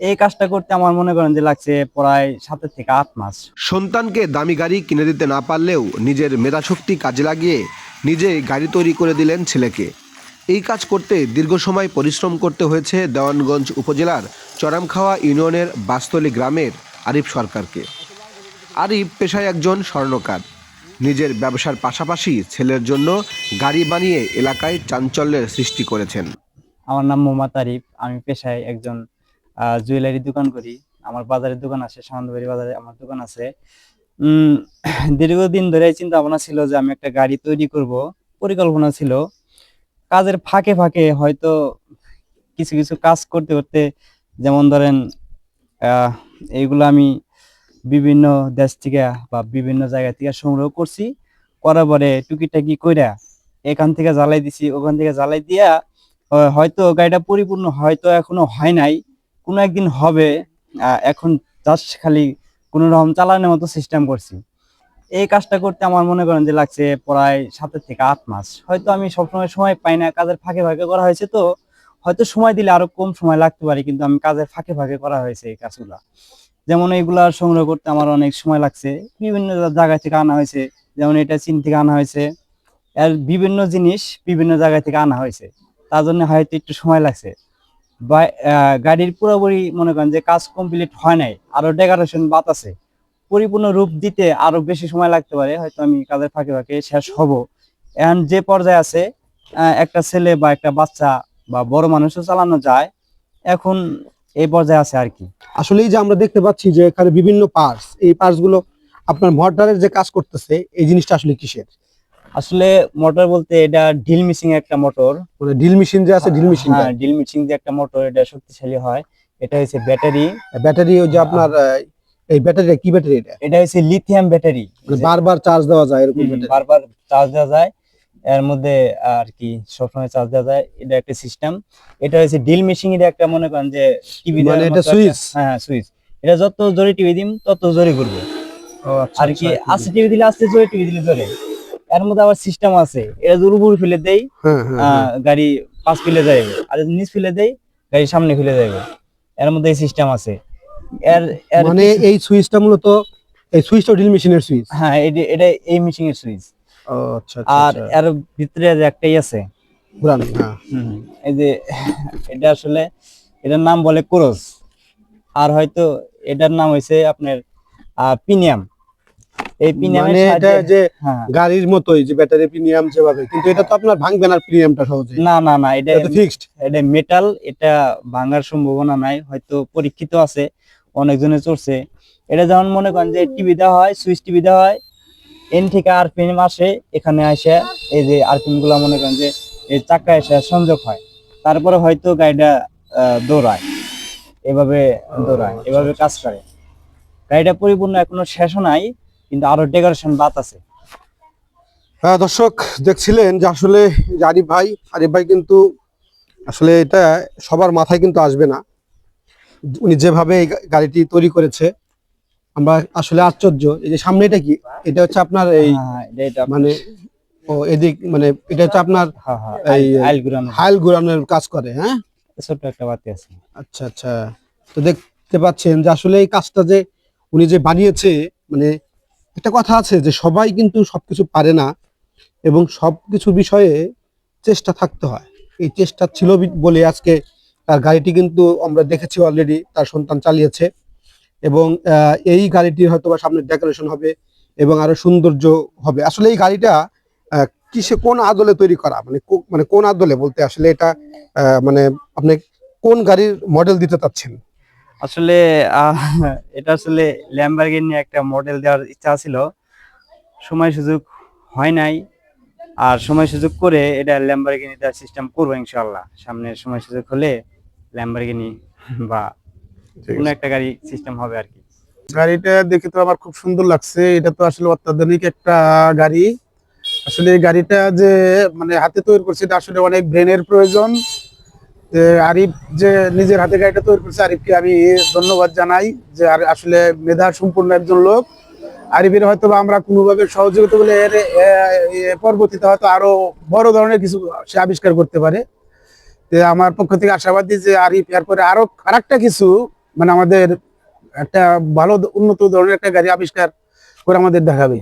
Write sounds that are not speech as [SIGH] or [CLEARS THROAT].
এই কাজটা করতে আমার মনে করেন যে লাগছে প্রায় সাতের থেকে আট মাস। সন্তানকে দামি গাড়ি কিনে দিতে না পারলেও নিজের মেধাশক্তি কাজে লাগিয়ে নিজে গাড়ি তৈরি করে দিলেন ছেলেকে। এই কাজ করতে দীর্ঘ সময় পরিশ্রম করতে হয়েছে দেওয়ানগঞ্জ উপজেলার চরামখাওয়া ইউনিয়নের বাস্তলি গ্রামের আরিফ সরকারকে। আরিফ পেশায় একজন স্বর্ণকার। নিজের ব্যবসার পাশাপাশি ছেলের জন্য গাড়ি বানিয়ে এলাকায় চাঞ্চল্যের সৃষ্টি করেছেন। আমার নাম মোহাম্মদ আরিফ আমি পেশায় একজন জুয়েলারি দোকান করি। আমার বাজারের দোকান আছে সামন্তবাড়ি বাজারে আমার দোকান আছে। [CLEARS THROAT] দীর্ঘদিন ধরে চিন্তা ভাবনা ছিল যে আমি একটা গাড়ি তৈরি করব। পরিকল্পনা ছিল। কাজের ফাঁকে ফাঁকে হয়তো কিছু কিছু কাজ করতে করতে যেমন ধরেন এইগুলো আমি বিভিন্ন দেশ থেকে বা বিভিন্ন জায়গা থেকে সংগ্রহ করছি। করার পরে টুকিটাকি কইরা এখান থেকে জ্বালাই দিছি, ওখান থেকে জ্বালাই দিয়া হয়তো গাড়িটা পরিপূর্ণ হয়তো এখনও হয় নাই। কোনো একদিন হবে এখন জাস্ট খালি কোনো রকম চালানোর মতো সিস্টেম করছি। এই কাজটা করতে আমার মনে করেন যে লাগছে প্রায় সাতের থেকে আট মাস। হয়তো আমি সবসময় সময় পাই না, কাজের ফাঁকে ফাঁকে করা হয়েছে তো। হয়তো সময় দিলে আরও কম সময় লাগতে পারে, কিন্তু আমি কাজের ফাঁকে ফাঁকে করা হয়েছে এই কাজগুলা। যেমন এইগুলা সংগ্রহ করতে আমার অনেক সময় লাগছে। বিভিন্ন জায়গা থেকে আনা হয়েছে। যেমন এটা চীন থেকে আনা হয়েছে। এর বিভিন্ন জিনিস বিভিন্ন জায়গা থেকে আনা হয়েছে। তার জন্য হয়তো একটু সময় লাগছে। গাড়ির পুরোপুরি মনে করেন যে কাজ কমপ্লিট হয় নাই, আরও ডেকোরেশন বাত আছে, পরিপূর্ণ রূপ দিতে আরও বেশি সময় লাগতে পারে, হয়তো আমি কাজের ফাঁকে ফাঁকে শেষ হব। এখন যে পর্যায়ে আছে একটা ছেলে বা একটা বাচ্চা বা বড় মানুষও চালানো যায়, এখন এই পর্যায়ে আছে আর কি। আসলে এই যে আমরা দেখতে পাচ্ছি যে এখানে বিভিন্ন পার্টস এই পার্টসগুলো আপনার মোটরের যে কাজ করতেছে, এই জিনিসটা আসলে কিসের? আসলে মোটর বলতে এটা ডিল মিসিং একটা মোটর। মানে ড্রিল মেশিন যে আছে ড্রিল মেশিন হ্যাঁ ডিল মিসিং যে একটা মোটর এটা শক্তিশালী হয়। এটা হচ্ছে ব্যাটারি। ব্যাটারি ওই যে আপনার এই ব্যাটারিটা কি ব্যাটারি এটা? এটা হচ্ছে লিথিয়াম ব্যাটারি বারবার চার্জ দেওয়া যায় এরকম ব্যাটারি। বারবার চার্জ দেওয়া যায়। এর মধ্যে আর কি সবসময় চার্জ দেওয়া যায়। এটা একটা সিস্টেম এটা হচ্ছে ডিল মেশিন এর একটা মনে করেন যে টিভি মানে এটা সুইচ? হ্যাঁ সুইচ। এটা যত জোরে টিভি দিম তত জোরে ঘুরবে। ও আচ্ছা, আর কি আচ্ছা, আস্তে টিভি দিলে আস্তে জোরে টিভি দিলে জোরে। এর মধ্যে আবার সিস্টেম আছে। এটা জোর উপর ফেলে দেই হ্যাঁ হ্যাঁ আহ, গাড়ি পাঁচ ফেলে যাবে আর যদি নিচ ফেলে দেই গাড়ি সামনে ফেলে যাবে এর মধ্যে এই সিস্টেম আছে। এর মানে এই সুইচটা মূলত এই সুইচটা ড্রিল মেশিনের সুইচ হ্যাঁ এটা এটা এই মেশিন এর সুইচ আচ্ছা আর এর ভিতরে যে একটাই আছে। ঘুরান হ্যাঁ। এই যে এটা আসলে এটার নাম বলে ক্রস। আর হয়তো এটার নাম হয়েছে আপনার পিনিয়াম। এই পিনিয়ামের মানে এটা যে হ্যাঁ। গাড়ির মতোই যে ব্যাটারি প্রিমিয়াম যেভাবে কিন্তু এটা তো আপনার ভাঙবে না প্রিমিয়ামটা সহজে না না না এটা তো ফিক্সড এটা মেটাল এটা ভাঙার সম্ভাবনা নাই হয়তো পরীক্ষিত আছে অনেকজনে চলছে এটা যেমন মনে করেন যে টিভি দেওয়া হয় সুইচ টিভি দেওয়া হয় এন থেকে আরপিএম আসে এখানে আসে এই যে আরপিএমগুলা মনে করেন যে এই চাকা এসে সংযোগ হয়। তারপরে হয়তো গাড়িটা দৌড়ায় এভাবে দৌড়ায় এভাবে কাজ করে। গাড়িটা পরিপূর্ণ এখনও শেষও নাই কিন্তু আরও ডেকোরেশন বাত আছে। হ্যাঁ দর্শক দেখছিলেন যে আসলে আরিফ ভাই আরিফ ভাই কিন্তু আসলে এটা সবার মাথায় কিন্তু আসবে না। উনি যেভাবে এই গাড়িটি তৈরি করেছে আমরা আসলে আশ্চর্য। এই যে সামনে এটা কি? এটা হচ্ছে আপনার এই হ্যাঁ, এটা- এটা মানে ও এদিক মানে এটা হচ্ছে আপনার হ্যাঁ হ্যাঁ এই- হাইল ঘুরানোর কাজ করে হ্যাঁ? ছোট্ট একটা বাতি আছে। আচ্ছা আচ্ছা। তো দেখতে পাচ্ছেন যে আসলে এই কাজটা যে উনি যে বানিয়েছে মানে একটা কথা আছে যে সবাই কিন্তু সবকিছু পারে না এবং সব কিছু বিষয়ে চেষ্টা থাকতে হয়। এই চেষ্টা ছিল বলে আজকে তার গাড়িটি কিন্তু আমরা দেখেছি অলরেডি তার সন্তান চালিয়েছে এবং এই গাড়িটির হয়তো বা সামনে ডেকোরেশন হবে এবং আরও সৌন্দর্য হবে। আসলে এই গাড়িটা কিসে কোন আদলে তৈরি করা? মানে মানে কোন আদলে বলতে আসলে এটা মানে আপনি কোন গাড়ির মডেল দিতে চাচ্ছেন? আসলে এটা আসলে ল্যাম্বারগিনি একটা মডেল দেওয়ার ইচ্ছা ছিল। সময় সুযোগ হয় নাই। আর সময় সুযোগ করে এটা ল্যাম্বারগিনি দেওয়ার সিস্টেম করব ইনশাল্লাহ সামনে সময় সুযোগ হলে ল্যাম্বারগিনি বা কোনো একটা গাড়ি সিস্টেম হবে আর কি। গাড়িটা দেখে তো আমার খুব সুন্দর লাগছে। এটা তো আসলে অত্যাধুনিক একটা গাড়ি। আসলে এই গাড়িটা যে মানে হাতে তৈরি করছে এটা আসলে অনেক ব্রেনের প্রয়োজন। যে আরিফ যে নিজের হাতে গাড়িটা তৈরি করছে, আরিফকে আমি ধন্যবাদ জানাই যে আর আসলে মেধা সম্পূর্ণ একজন লোক। আরিফের হয়তো আমরা কোনোভাবে সহযোগিতা করলে এর পরবর্তীতে হয়তো আরও বড় ধরনের কিছু সে আবিষ্কার করতে পারে। আমার পক্ষ থেকে আশাবাদী যে আরিফ এরপরে আরও আরেকটা কিছু মানে আমাদের একটা ভালো উন্নত ধরনের একটা গাড়ি আবিষ্কার করে আমাদের দেখাবে।